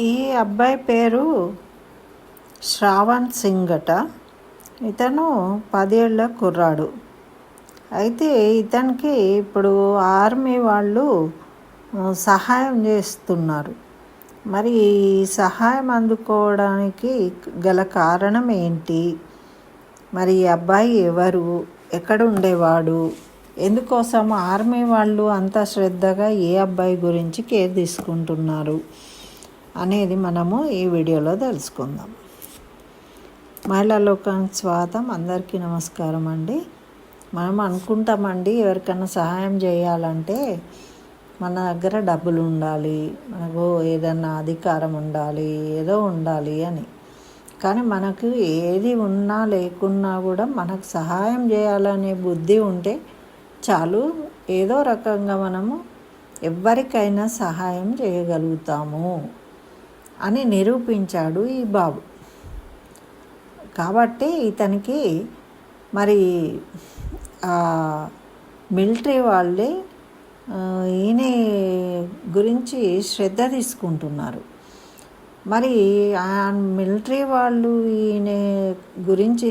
ఈ అబ్బాయి పేరు శ్రావణ్ సింగ్ అట ఇతను పదేళ్ళ కుర్రాడు. అయితే ఇతనికి ఇప్పుడు ఆర్మీ వాళ్ళు సహాయం చేస్తున్నారు. మరి ఈ సహాయం అందుకోవడానికి గల కారణం ఏంటి? మరి ఈ అబ్బాయి ఎవరు? ఎక్కడ ఉండేవాడు ఎందుకోసం ఆర్మీ వాళ్ళు అంత శ్రద్ధగా ఏ అబ్బాయి గురించి కేర్ తీసుకుంటున్నారు? అనేది మనము ఈ వీడియోలో తెలుసుకుందాం. మహిళా లోకానికి స్వాగతం. అందరికీ నమస్కారం అండి. మనం అనుకుంటామండి ఎవరికైనా సహాయం చేయాలంటే మన దగ్గర డబ్బులు ఉండాలి మనకు ఏదన్నా అధికారం ఉండాలి ఏదో ఉండాలి అని. కానీ మనకు ఏది ఉన్నా లేకున్నా కూడా మనకు సహాయం చేయాలనే బుద్ధి ఉంటే చాలు. ఏదో రకంగా మనము ఎవరికైనా సహాయం చేయగలుగుతాము. అని నిరూపించాడు ఈ బాబు. కాబట్టి ఇతనికి మరి మిలిటరీ వాళ్ళే ఈయన గురించి శ్రద్ధ తీసుకుంటున్నారు. మరి ఆ మిలిటరీ వాళ్ళు ఈయన గురించి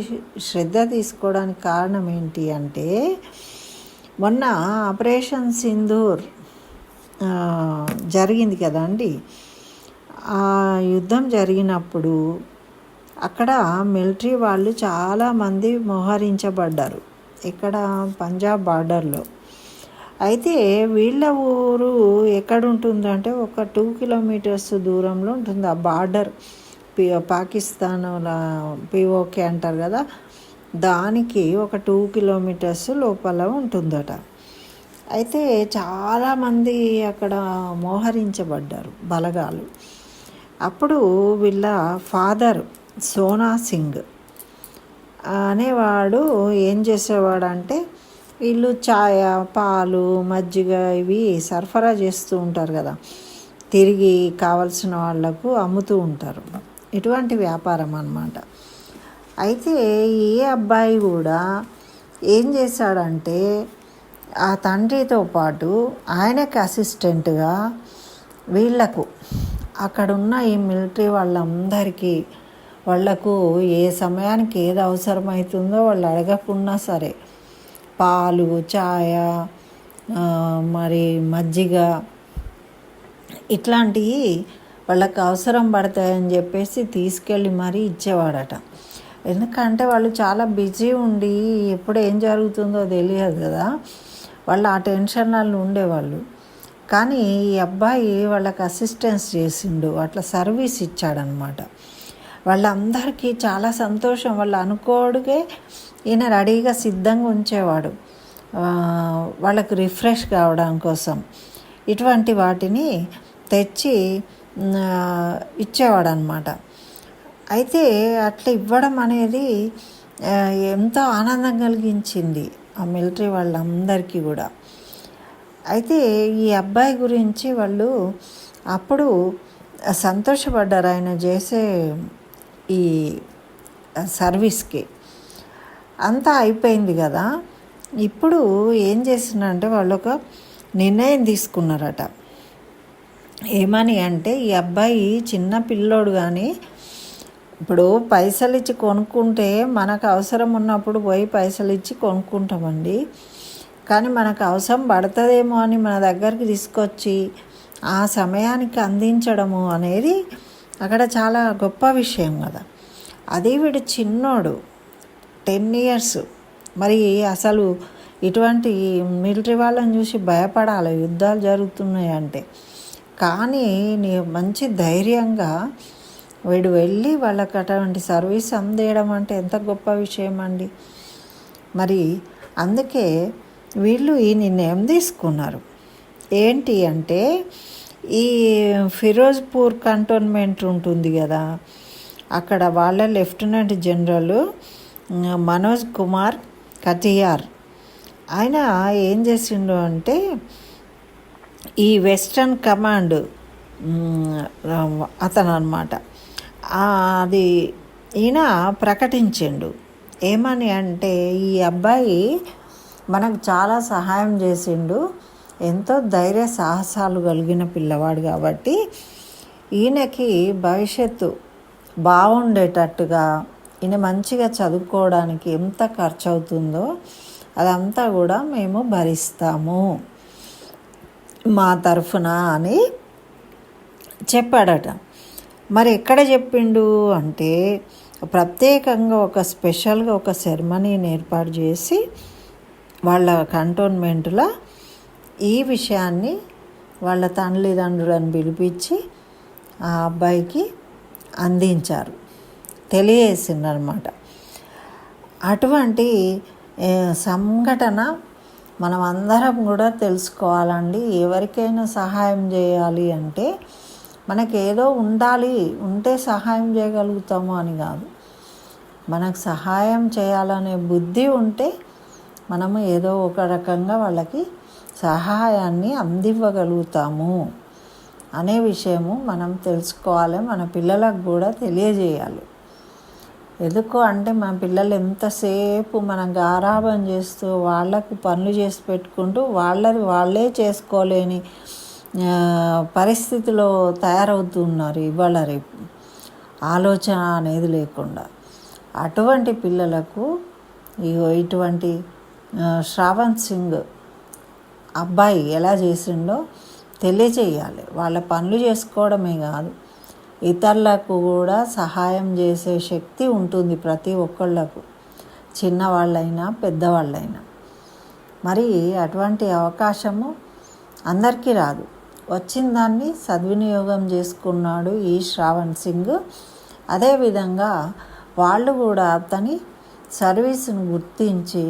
శ్రద్ధ తీసుకోవడానికి కారణం ఏంటి అంటే మొన్న ఆపరేషన్ సింధూర్ జరిగింది కదండి ఆ యుద్ధం జరిగినప్పుడు అక్కడ మిలిటరీ వాళ్ళు చాలామంది మోహరించబడ్డారు. ఇక్కడ పంజాబ్ బార్డర్లో. అయితే వీళ్ళ ఊరు ఎక్కడ ఉంటుందంటే ఒక టూ కిలోమీటర్స్ దూరంలో ఉంటుంది. ఆ బార్డర్ పి పాకిస్తాన్ పిఓకే అంటారు కదా దానికి ఒక టూ కిలోమీటర్స్ లోపల ఉంటుందట. అయితే చాలామంది అక్కడ మోహరించబడ్డారు బలగాలు. అప్పుడు వీళ్ళ ఫాదర్ సోనా సింగ్ అనేవాడు ఏం చేసేవాడంటే వీళ్ళు ఛాయ పాలు మజ్జిగ ఇవి సరఫరా చేస్తూ ఉంటారు కదా. తిరిగి కావలసిన వాళ్ళకు అమ్ముతూ ఉంటారు. ఇటువంటి వ్యాపారం అన్నమాట. అయితే ఈ అబ్బాయి కూడా ఏం చేశాడంటే ఆ తండ్రితో పాటు ఆయనకి అసిస్టెంట్గా వీళ్ళకు అక్కడున్న ఈ మిలిటరీ వాళ్ళందరికీ వాళ్ళకు ఏ సమయానికి ఏది అవసరమవుతుందో వాళ్ళు అడగకున్నా సరే పాలు ఛాయ మరి మజ్జిగ ఇట్లాంటివి వాళ్ళకి అవసరం పడతాయని చెప్పేసి తీసుకెళ్ళి మరీ ఇచ్చేవాడట. ఎందుకంటే వాళ్ళు చాలా బిజీ ఉండి ఎప్పుడు ఏం జరుగుతుందో తెలియదు కదా. వాళ్ళు ఆ టెన్షన్లలో ఉండేవాళ్ళు. కానీ ఈ అబ్బాయి వాళ్ళకి అసిస్టెన్స్ చేసిండు అట్లా సర్వీస్ ఇచ్చాడనమాట. వాళ్ళందరికీ చాలా సంతోషం. వాళ్ళు అనుకోడుగే ఈయన రెడీగా సిద్ధంగా ఉంచేవాడు. వాళ్ళకు రిఫ్రెష్ కావడం కోసం. ఇటువంటి వాటిని తెచ్చి ఇచ్చేవాడు అనమాట అయితే అట్లా ఇవ్వడం అనేది ఎంతో ఆనందం కలిగించింది ఆ మిలిటరీ వాళ్ళందరికీ కూడా. అయితే ఈ అబ్బాయి గురించి వాళ్ళు అప్పుడు సంతోషపడ్డారు. ఆయన చేసే ఈ సర్వీస్కి అంతా అయిపోయింది కదా. ఇప్పుడు ఏం చేసిందంటే వాళ్ళు ఒక నిర్ణయం తీసుకున్నారట. ఏమని అంటే ఈ అబ్బాయి చిన్న పిల్లోడు కానీ ఇప్పుడు పైసలు ఇచ్చి కొనుక్కుంటే మనకు అవసరం ఉన్నప్పుడు పోయి పైసలు ఇచ్చి కొనుక్కుంటామండి. కానీ మనకు అవసరం పడుతుందేమో అని మన దగ్గరికి తీసుకొచ్చి ఆ సమయానికి అందించడము అనేది అక్కడ చాలా గొప్ప విషయం కదా. అది వీడు చిన్నోడు టెన్ ఇయర్స్ మరి అసలు ఇటువంటి మిలిటరీ వాళ్ళని చూసి భయపడాలి యుద్ధాలు జరుగుతున్నాయి అంటే. కానీ నీ మంచి ధైర్యంగా వీడు వెళ్ళి వాళ్ళకి అటువంటి సర్వీస్ అందేయడం అంటే ఎంత గొప్ప విషయం అండి. మరి అందుకే వీళ్ళు ఈ నిర్ణయం తీసుకున్నారు. ఏంటి అంటే ఈ ఫిరోజ్పూర్ కంటోన్మెంట్ ఉంటుంది కదా అక్కడ వాళ్ళ లెఫ్టినెంట్ జనరల్ మనోజ్ కుమార్ కతియార్. ఆయన ఏం చేసిండు అంటే ఈ వెస్టర్న్ కమాండ్ అతను అనమాట అది ఈయన ప్రకటించిండు. ఏమని అంటే ఈ అబ్బాయి మనకు చాలా సహాయం చేసిండు. ఎంతో ధైర్య సాహసాలు కలిగిన పిల్లవాడు కాబట్టి ఈయనకి భవిష్యత్తు బాగుండేటట్టుగా ఈయన మంచిగా చదువుకోవడానికి ఎంత ఖర్చు అవుతుందో అదంతా కూడా మేము భరిస్తాము. మా తరఫున అని చెప్పాడట. మరి ఎక్కడ చెప్పిండు అంటే ప్రత్యేకంగా ఒక స్పెషల్గా ఒక సెరమనీని ఏర్పాటు చేసి వాళ్ళ కంటోన్మెంట్లో ఈ విషయాన్ని వాళ్ళ తల్లిదండ్రులను పిలిపించి ఆ అబ్బాయికి అందించారు. తెలియజేసిందనమాట అటువంటి సంఘటన మనం అందరం కూడా తెలుసుకోవాలండి. ఎవరికైనా సహాయం చేయాలి అంటే మనకి ఏదో ఉండాలి. ఉంటే సహాయం చేయగలుగుతాము అని కాదు. మనకు సహాయం చేయాలనే బుద్ధి ఉంటే మనము ఏదో ఒక రకంగా వాళ్ళకి సహాయాన్ని అందివ్వగలుగుతాము అనే విషయము మనం తెలుసుకోవాలి మన పిల్లలకు కూడా తెలియజేయాలి. ఎందుకు అంటే మన పిల్లలు ఎంతసేపు మనం గారాభం చేస్తూ వాళ్ళకు పనులు చేసి పెట్టుకుంటూ వాళ్ళది వాళ్ళే చేసుకోలేని పరిస్థితిలో తయారవుతున్నారు ఇవాళ రేపు. ఆలోచన అనేది లేకుండా. అటువంటి పిల్లలకు ఇటువంటి శ్రావణ్ సింగ్ అబ్బాయి ఎలా చేసిండో తెలియచేయాలి. వాళ్ళ పనులు చేసుకోవడమే కాదు ఇతరులకు కూడా సహాయం చేసే శక్తి ఉంటుంది ప్రతి ఒక్కళ్ళకు చిన్నవాళ్ళైనా పెద్దవాళ్ళైనా. మరి అటువంటి అవకాశము అందరికీ రాదు. వచ్చిన దాన్ని సద్వినియోగం చేసుకున్నాడు ఈ శ్రావణ్ సింగ్. అదేవిధంగా వాళ్ళు కూడా అతని సర్వీస్ను గుర్తించి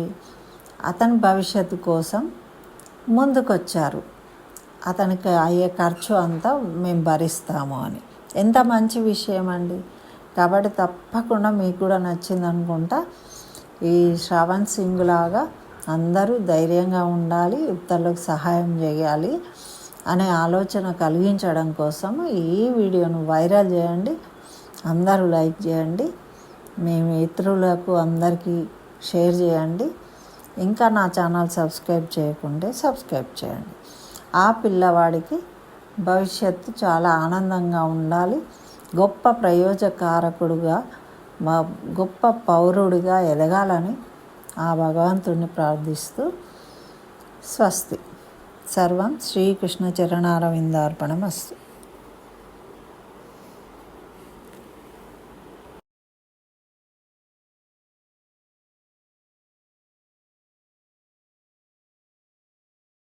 అతని భవిష్యత్తు కోసం ముందుకొచ్చారు. అతనికి అయ్యే ఖర్చు అంతా మేము భరిస్తాము అని. ఎంత మంచి విషయం అండి కాబట్టి తప్పకుండా మీకు కూడా నచ్చింది అనుకుంటా ఈ శ్రవణ్ సింగ్ లాగా అందరూ ధైర్యంగా ఉండాలి ఇతరులకు సహాయం చేయాలి అనే ఆలోచన కలిగించడం కోసం ఈ వీడియోను వైరల్ చేయండి. అందరూ లైక్ చేయండి. మేము ఇతరులకు అందరికీ షేర్ చేయండి. ఇంకా నా ఛానల్ సబ్స్క్రైబ్ చేయకుంటే సబ్స్క్రైబ్ చేయండి. ఆ పిల్లవాడికి భవిష్యత్తు చాలా ఆనందంగా ఉండాలి. గొప్ప ప్రయోజకారకుడుగా మా గొప్ప పౌరుడిగా ఎదగాలని ఆ భగవంతుడిని ప్రార్థిస్తూ స్వస్తి. సర్వం శ్రీకృష్ణ చరణారవిందార్పణం చరణారవిందార్పణమస్తు.